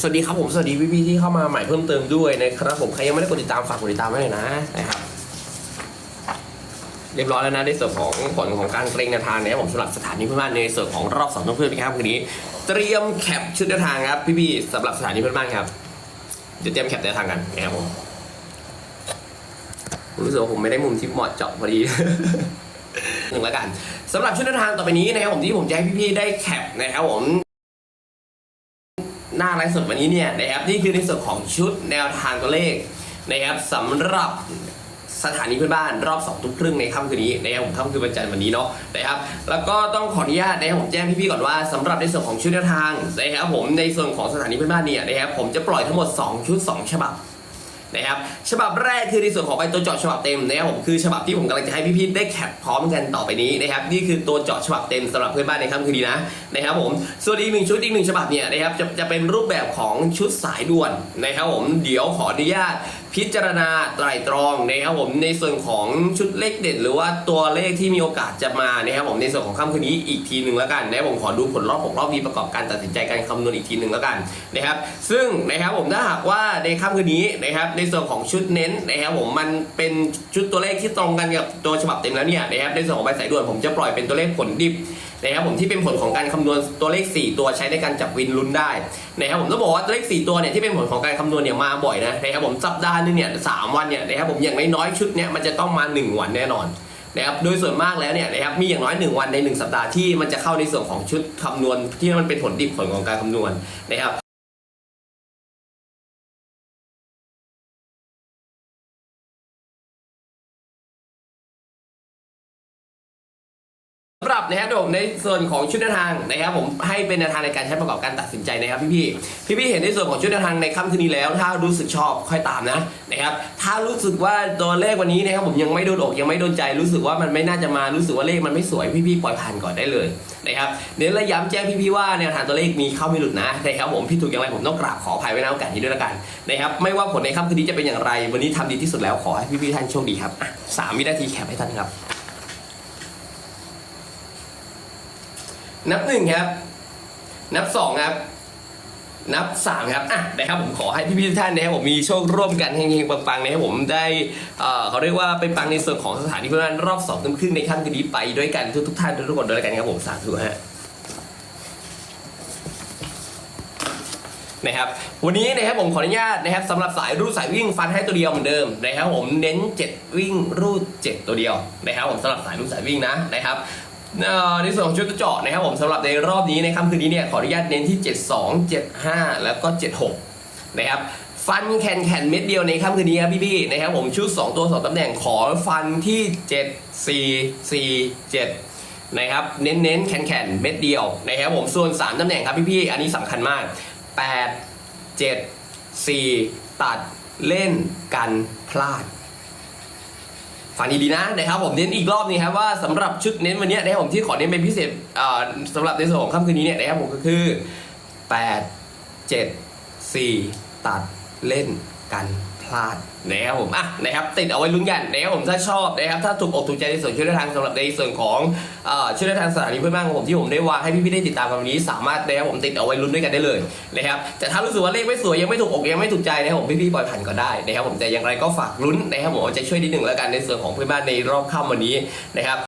สวัสดีครับผมสวัสดีพี่ๆที่เข้ามาใหม่เพิ่มเติมด้วยนะครับผมใครยังไม่ได้กดติดตามฝากกดติดตามไว้หน่อยนะนะครับเรียบร้อยแล้วนะในส่วนของผลของการเกรงแนวทางเนะครับผมสำหรับสถานีเพื่อนบ้านในส่วนของรอบสองต้องเพื่อนนะครับคืนนี้ เตรียมแคปชุดแนวทางครับพี่ๆสำหรับสถานีเพื่อนบ้านครับเดี๋ยวเตรียมแคปแนวทางกันนะครับผมผมรู้สึกว่าผมไม่ได้มุมที่เหมาะเจาะพอดีหนึ่งแล้วกันสำหรับชุดแนวทางต่อไปนี้นะครับผมที่ผมจะให้พี่ๆได้แคปนะครับผม หน้าไลฟ์สดวันนี้เนี่ยนะครับนี่คือในส่วนของชุดแนวทางตัวเลขนะครับสำหรับสถานีเพื่อนบ้านรอบ2ทุ่มครึ่งในค่ำคืนนี้นะครับผมค่ำคืนวันจันทร์วันนี้เนาะนะครับแล้วก็ต้องขออนุญาตนะครับผมแจ้งพี่ๆก่อนว่าสำหรับในส่วนของชุดแนวทางนะครับผมในส่วนของสถานีเพื่อนบ้านเนี่ยนะครับผมจะปล่อยทั้งหมด 2 ชุด 2 ฉบับ นะครับฉบับแรกคือในส่วนของใบตัวเจาะฉบับเต็มนะครับผมคือฉบับที่ผมกำลังจะให้พี่ๆได้แคปพร้อมกันต่อไปนี้นะครับนี่คือตัวเจาะฉบับเต็มสำหรับเพื่อนบ้านในค่ำคืนนี้นะนะครับผมส่วนอีกหนึ่งชุดอีกหนึ่งฉบับเนี่ยนะครับจะจะเป็นรูปแบบของชุดสายด่วนนะครับผมเดี๋ยวขออนุญาต พิจารณาไตรตรองนะครับผมในส่วนของชุดเลขเด็ดหรือว่าตัวเลขที่มีโอกาสจะมานะครับผมในส่วนของค่ำคืนนี้อีกทีหนึ่งแล้วกันนะครับผมขอดูผลรอบหกรอบนี้ประกอบการตัดสินใจการคำนวณอีกทีหนึ่งแล้วกันนะครับ ซึ่งนะครับผมถ้าหากว่าในค่ำคืนนี้นะครับในส่วนของชุดเน้นนะครับผมมันเป็นชุดตัวเลขที่ตรงกันกับตัวฉบับเต็มแล้วเนี่ยนะครับในส่วนของใบสายด่วนผมจะปล่อยเป็นตัวเลขผลดิบ นะครับผมที่เป็นผลของการคำนวณตัวเลข 4 ตัวใช้ในการจับวินลุ้นได้นะครับผมต้องบอกว่าตัวเลข 4 ตัวเนี่ยที่เป็นผลของการคำนวณเนี่ยมาบ่อยนะนะครับผมสัปดาห์นึงเนี่ยสามวันเนี่ยนะครับผมอย่างน้อยๆชุดเนี่ยมันจะต้องมา 1 วันแน่นอนนะครับโดยส่วนมากแล้วเนี่ยนะครับมีอย่างน้อย 1 วันใน 1 สัปดาห์ที่มันจะเข้าในส่วนของชุดคำนวณที่มันเป็นผลดิบผลของการคำนวณนะครับ สำหรับนะครับผมในส่วนของชุดแนวทางนะครับผมให้เป็นแนวทางในการใช้ประกอบการตัดสินใจนะครับพี่ๆพี่ๆเห็นในส่วนของชุดแนวทางในค่ำคืนนี้แล้ว ถ้ารู้สึกชอบค่อยตามนะนะครับถ้ารู้สึกว่าตัวเลขวันนี้นะครับผมยังไม่โดนอกยังไม่โดนใจ รู้สึกว่ามันไม่น่าจะมารู้สึกว่าเลขมันไม่สวยพี่พี่ปล่อยผ่านก่อนได้เลยนะครับเดี๋ยวเราย้ำแจ้งพี่พี่ว่าแนวทางตัวเลขมีเข้าไม่หลุดนะนะครับผมพี่ถูกอย่างไรผมต้องกราบขออภัยไว้ในโอกาสนี้ด้วยละกันนะครับไม่ว่าผลในค่ำคืนนี้จะเป็นอย่างไร วันนี้ทำดีที่สุดแล้วขอให้พี่ๆท่านโชคดีครับอะสามวินาทีแคปให้ท่านครับ นับหนึ่งครับ นับสองครับ นับสามครับอะนะครับผมขอให้พี่ๆทุกท่านนะครับผมมีโชคร่วมกันเฮงๆปังๆนะครับผมได้เอ่อเขาเรียกว่าไปปังในส่วนของสถานีเพื่อนรอบสองทุ่มครึ่งในค่ำคืนนี้ไปด้วยกันทุกๆท่านทุกคนด้วยกันครับผมสาธุฮะนะครับวันนี้นะครับผมขออนุญาตนะครับสำหรับสายรูดสายวิ่งฟันให้ตัวเดียวเหมือนเดิมนะครับผมเน้น 7 วิ่งรูด 7 ตัวเดียวนะครับผมสำหรับสายรูดสายวิ่งนะนะครับ ในส่วนของชุดกระเจาะนะครับผมสำหรับในรอบนี้ในค่ำคืนนี้เนี่ยขออนุญาตเน้นที่ 72 75 แล้วก็ 76 นะครับฟันแคนแคนเม็ดเดียวในค่ำคืนนี้ครับพี่ๆนะครับผมชุด 2 ตัว 2ตำแหน่งขอฟันที่ 7 4 4 7 นะครับเน้นๆแคนแคนเม็ดเดียวนะครับผมส่วน 3ตำแหน่งครับพี่ๆอันนี้สำคัญมาก 8 7 4 ตัดเล่นกันพลาด ฟังดีๆนะนะครับผมเน้นอีกรอบนี้ครับว่าสำหรับชุดเน้นวันนี้นะครับผมที่ขอเน้นเป็นพิเศษสำสำหรับในส่วนของค่ำคืนนี้เนี่ยนะครับผมก็คือ 8 7 4 ตัดเล่นกัน ลาดนะครับผมอะนะครับติดเอาไว้ลุ้นกันนะครับผมถ้าชอบนะครับถ้าถูกอกถูกใจในส่วนช่วยทางสำหรับในส่วนของเอ่อชุดแนวทางสถานีเพื่อนบ้านของผมที่ผมได้วางให้พี่ๆได้ติดตามกันวันนี้ สามารถนะครับผมติดเอาไว้ลุ้นด้วยกันได้เลยนะครับแต่ถ้ารู้สึกว่าเลขไม่สวยยังไม่ถูกอกยังไม่ถูกใจนะครับผมพี่ๆปล่อยผ่านก็ได้นะครับผมแต่อย่างไรก็ฝากลุ้นนะครับผมจะช่วยนิดหนึ่งแล้วกันในส่วนของเพื่อนบ้านในรอบค่ำวันนี้นะครับ